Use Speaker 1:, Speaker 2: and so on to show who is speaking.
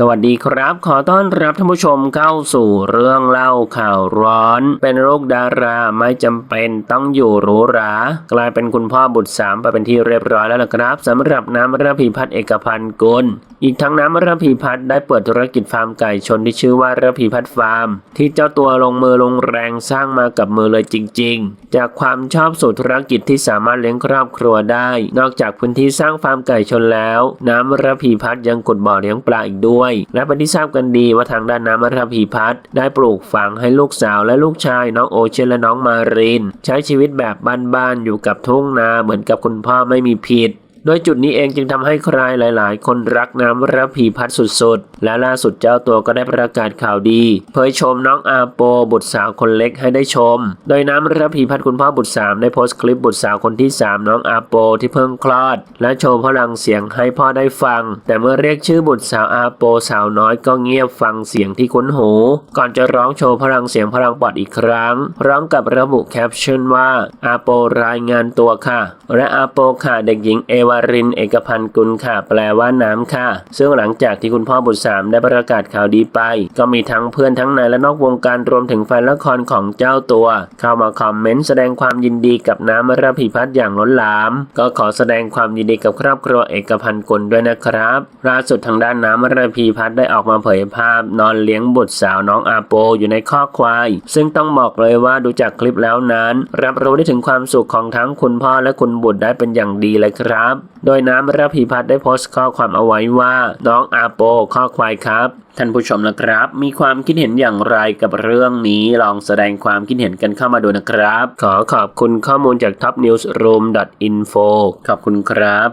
Speaker 1: สวัสดีครับ ขอต้อนรับท่านผู้ชมเข้าสู่เรื่องเล่าข่าวร้อน เป็นโรคดาราไม่จำเป็นต้องอยู่หรูหรากลายเป็นคุณพ่อบุตรสามไปเป็นที่เรียบร้อยแล้วนะครับสำหรับน้ำระพีพัฒน์เอกพันธ์กุลอีกทั้งน้ำระพีพัฒน์ได้เปิดธุรกิจฟาร์มไก่ชนที่ชื่อว่าระพีพัฒน์ฟาร์ม ที่เจ้าตัวลงมือลงแรงสร้างมากับมือเลยจริง ๆ จากความชอบสู่ธุรกิจที่สามารถเลี้ยงครอบครัวได้ นอกจากพื้นที่สร้างฟาร์มไก่ชนแล้ว น้ำระพีพัฒน์ยังขุดบ่อเลี้ยงปลาอีกด้วยและเป็นที่ทราบกันดีว่าทางด้านน้ำรพีพัฒน์ได้ปลูกฝังให้ลูกสาวและลูกชายน้องโอเชนและน้องมาริน ใช้ชีวิตแบบบ้านๆอยู่กับทุ่งนาเหมือนกับคุณพ่อไม่มีผิด โดยจุดนี้เองจึงทำให้ใครหลาย ๆ คนรักน้ำระพีพัฒน์สุด ๆ และล่าสุดเจ้าตัวก็ได้ประกาศข่าวดี เผยชมน้องอาโปบุตรสาวคนเล็กให้ได้ชม โดยน้ำระพีพัฒน์คุณพ่อบุตรสามได้โพสต์คลิปบุตรสาวคนที่ 3 น้องอาโปที่เพิ่งคลอด และโชว์พลังเสียงให้พ่อได้ฟัง แต่เมื่อเรียกชื่อบุตรสาวอาโปสาวน้อยก็เงียบฟังเสียงที่คุ้นหู ก่อนจะร้องโชว์พลังเสียงพลังปอดอีกครั้ง พร้อมกับระบุแคปชั่นว่าอาโปรายงานตัวค่ะ และอาโปค่ะเด็กหญิงเอวารินเอกพันธ์กุลค่ะ แปลว่าน้ำค่ะ ซึ่งหลังจากที่คุณพ่อบุตรสามได้ประกาศข่าวดีไป ก็มีทั้งเพื่อนทั้งในและนอกวงการรวมถึงแฟนละครของเจ้าตัว เข้ามาคอมเมนต์แสดงความยินดีกับน้ำระพีพัฒน์อย่างล้นหลาม ก็ขอแสดงความยินดีกับครอบครัวเอกพันธ์กุลด้วยนะครับล่าสุดทางด้านน้ำระพีพัฒน์ได้ออกมาเผยภาพ นอนเลี้ยงบุตรสาวน้องอาโปอยู่ในข้อกควาย ซึ่งต้องบอกเลยว่าดูจากคลิปแล้วนั้น รับรู้ได้ถึงความสุขของทั้งคุณพ่อและคุณบุตรได้เป็นอย่างดีเลยครับโดยน้ำระพีพัฒน์ได้โพสต์ข้อความเอาไว้ว่า น้องอาโปข้อควายครับ ท่านผู้ชมนะครับ มีความคิดเห็นอย่างไรกับเรื่องนี้ลองแสดงความคิดเห็นกันเข้ามาดูนะครับ ขอขอบคุณข้อมูลจาก topnewsroom.info ขอบคุณครับ